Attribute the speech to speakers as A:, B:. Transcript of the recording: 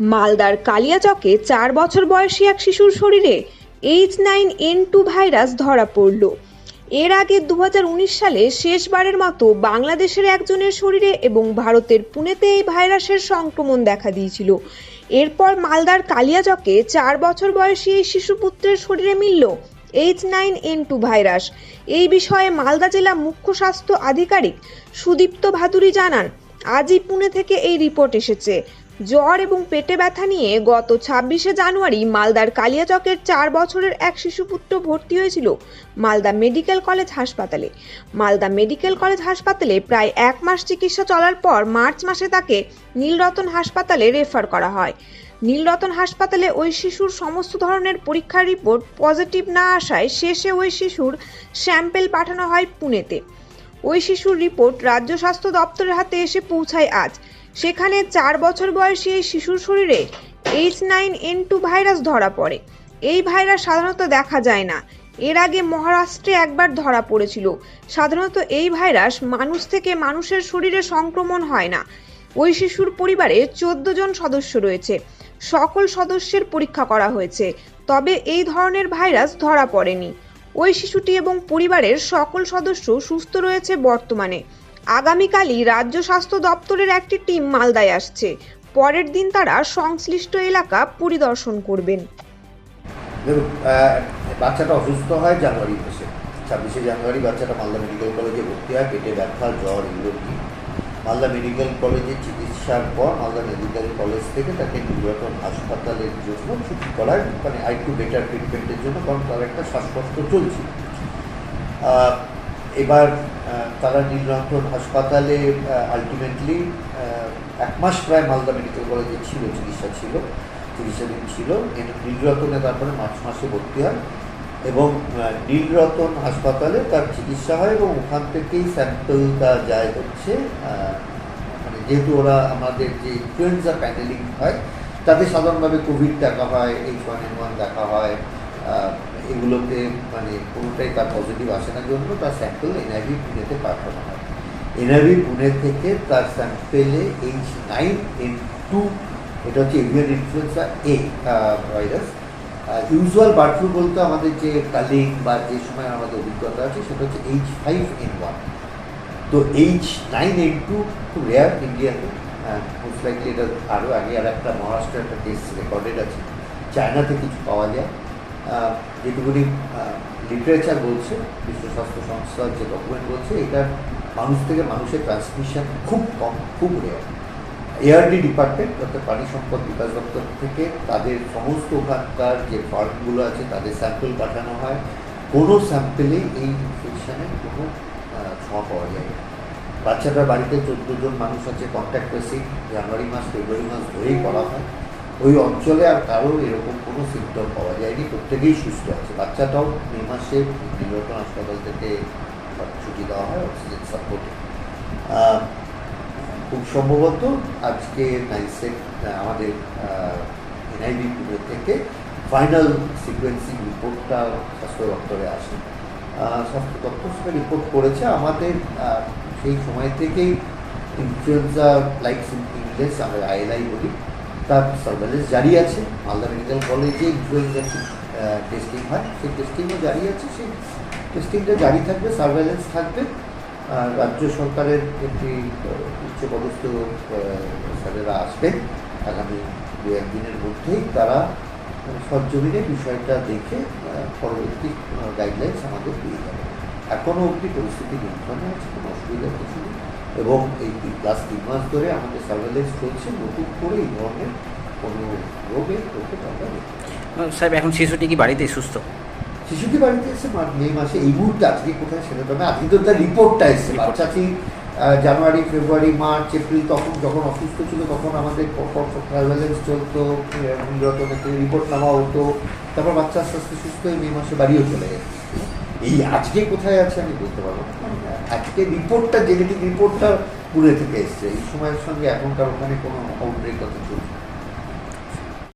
A: মালদার কালিয়াচকে চার বছর বয়সী এক শিশুর শরীরে H nine N two virus ধরা পড়ল। এর আগে দু হাজার উনিশ সালে শেষবারের মতো বাংলাদেশের একজনের শরীরে এবং ভারতের পুনেতে এই ভাইরাসের সংক্রমণ দেখা দিয়েছিল। এরপর মালদার কালিয়াচকে চার বছর বয়সী এই শিশুপুত্রের শরীরে মিলল H nine N two virus. এই বিষয়ে মালদা জেলা মুখ্য স্বাস্থ্য আধিকারিক সুদীপ্ত ভাদুরী জানান, আজই পুনে থেকে এই রিপোর্ট এসেছে। জ্বর এবং পেটে ব্যথা নিয়ে গত ছাব্বিশে জানুয়ারি মালদার কালিয়াচকের চার বছরের এক শিশুপুত্র ভর্তি হয়েছিল মালদা মেডিকেল কলেজ হাসপাতালে। মালদা মেডিকেল কলেজ হাসপাতালে প্রায় এক মাস চিকিৎসা চলার পর মার্চ মাসে তাকে নীলরতন হাসপাতালে রেফার করা হয়। নীলরতন হাসপাতালে ওই শিশুর সমস্ত ধরনের পরীক্ষার রিপোর্ট পজিটিভ না আসায় শেষে ওই শিশুর স্যাম্পেল পাঠানো হয় পুনেতে। ওই শিশুর রিপোর্ট রাজ্য স্বাস্থ্য দপ্তরের হাতে এসে পৌঁছায় আজ। সেখানে চার বছর বয়সী এই শিশুর শরীরে H nine N two virus ধরা পড়ে। এই ভাইরাস সাধারণত দেখা যায় না। এর আগে মহারাষ্ট্রে একবার ধরা পড়েছিল। সাধারণত এই ভাইরাস মানুষ থেকে মানুষের শরীরে সংক্রমণ হয় না। ওই শিশুর পরিবারে চোদ্দ জন সদস্য রয়েছে। সকল সদস্যের পরীক্ষা করা হয়েছে। তবে এই ধরনের ভাইরাস ধরা পড়েনি। ওই শিশুটি এবং পরিবারের সকল সদস্য সুস্থ রয়েছে বর্তমানে। আগামীকালই রাজ্য স্বাস্থ্য দপ্তরের একটি টিম মালদায় আসছে। পরের দিন তারা সংশ্লিষ্ট এলাকা পরিদর্শন করবেন।
B: বাচ্চাটা অসুস্থ হয় জানুয়ারি মাসে, ছাব্বিশে জানুয়ারি বাচ্চাটা মালদা মেডিকেল কলেজে ভর্তি হয়, পেটে ব্যথা, জ্বর এগুলো মালদা মেডিকেল কলেজে চিকিৎসার পর মালদা মেডিকেল কলেজ থেকে তাকে নির্বাচন হাসপাতালের জন্য ছুটি করায় মানে আরেকটু বেটার ট্রিটমেন্টের জন্য, কারণ তার একটা শ্বাসকষ্ট চলছে। এবার তারা নীলরতন হাসপাতালে আলটিমেটলি এক মাস প্রায় মালদা মেডিকেল কলেজে ছিল, চিকিৎসা ছিল চিকিৎসাধীন ছিল। কিন্তু নীলরতনে তারপরে মার্চ মাসে ভর্তি হয় এবং নীলরতন হাসপাতালে তার চিকিৎসা হয় এবং ওখান থেকেই স্যাম্পলটা যায় হচ্ছে মানে যেহেতু ওরা আমাদের যে ইনফ্লুয়েঞ্জা প্যানেলিং হয়, তাতে সাধারণভাবে কোভিড দেখা হয় এইচ ওয়ান এন ওয়ান দেখা হয় এগুলোতে মানে কোনোটাই তার পজিটিভ আসে না, জন্য তার স্যাম্পল এনআইভি পুনেতে পাঠানো হয়। এনআইভি পুনে থেকে তার স্যাম্পেলে এইচ নাইন এন টু এটা হচ্ছে avian influenza A virus usual bird flu বলতে আমাদের যে কালিং বা যে সময় আমাদের অভিজ্ঞতা আছে, সেটা হচ্ছে এইচ ফাইভ এন ওয়ান তো এইচ নাইন এন টু খুব রেয়ার ইন্ডিয়াতে মোস্ট লাইকলি এটা আরও আগে আর একটা মহারাষ্ট্রের একটা টেস্ট রেকর্ডেড আছে। চায়নাতে কিছু পাওয়া যায়। যেটুকুনি লিটারেচার বলছে, বিশ্ব স্বাস্থ্য সংস্থার যে ডকুমেন্ট বলছে এটা মানুষ থেকে মানুষের ট্রান্সমিশন খুব কম, খুব রেয়ার এআরডি ডিপার্টমেন্ট অর্থাৎ পানি সম্পদ বিকাশ দপ্তর থেকে তাদের সমস্ত ওখানকার যে ফার্মগুলো আছে, তাদের স্যাম্পল পাঠানো হয়। কোনো স্যাম্পেলে এই ইনফেকশনের কোনো ছোঁয়া পাওয়া যায় না। বাড়িতে চোদ্দ জন মানুষ আছে কন্ট্যাক্ট ট্রেসিং জানুয়ারি মাস, ফেব্রুয়ারি মাস ধরেই করা হয়। ওই অঞ্চলে আর কারোর এরকম কোনো সিমটম পাওয়া যায়নি। প্রত্যেকেই সুস্থ আছে। বাচ্চাটাও মে মাসে নির্বাচন হাসপাতাল থেকে ছুটি দেওয়া হয় অক্সিজেন সাপোর্টে খুব সম্ভবত আজকে নাইসেক আমাদের এনআইবি থেকে ফাইনাল সিকোয়েন্সিং রিপোর্টটা স্বাস্থ্য দপ্তরে আসে। স্বাস্থ্য দপ্তর সেটা রিপোর্ট করেছে। আমাদের সেই সময় থেকেই ইনফ্লুয়েঞ্জা লাইক ইংলিশ আমরা আইএলআই বলি। তার সার্ভেলেন্স জারি আছে। মালদা মেডিকেল কলেজে ইনফ্লুয়েঞ্জা টেস্টিং হয়। সেই টেস্টিংও জারি আছে। সেই টেস্টিংটা জারি থাকবে সার্ভেলেন্স থাকবে। আর রাজ্য সরকারের একটি উচ্চপদস্থ স্যারেরা আসবেন আগামী দু একদিনের মধ্যেই তারা সরজমিনে বিষয়টা দেখে পরবর্তী গাইডলাইন্স আমাদের দিয়ে যাবে এখনও অবধি পরিস্থিতি নিয়ন্ত্রণে আছে, কোনো অসুবিধা কিছু এবং এই লাস্ট তিন মাস ধরে আমাদের সার্ভেলেন্স চলছে নতুন করে এই ধরনের কোনো রোগে রোগে আমরা।
C: সাহেব এখন শিশুটি কি বাড়িতে সুস্থ
B: শিশুটি বাড়িতে এসে মা- মাসে এই মুহূর্তে আজকে কোথায় সেটা তো না আজকে তো তার রিপোর্টটা এসছে. বাচ্চাটি জানুয়ারি ফেব্রুয়ারি মার্চ এপ্রিল তখন যখন অসুস্থ ছিল তখন আমাদের সার্ভেলেন্স চলতো নিরতনে রিপোর্ট নেওয়া হতো তারপর বাচ্চা আস্তে আস্তে সুস্থ হয়ে মে মাসে বাড়িও চলে গেছে এই আজকে কোথায় আছে আমি বলতে পারব আজকে রিপোর্টটা জেনেটিক রিপোর্টটা পুনে থেকে এসছে। এই সময়ের সঙ্গে এখনকার ওখানে কোনো আউটব্রেক কথা চলছে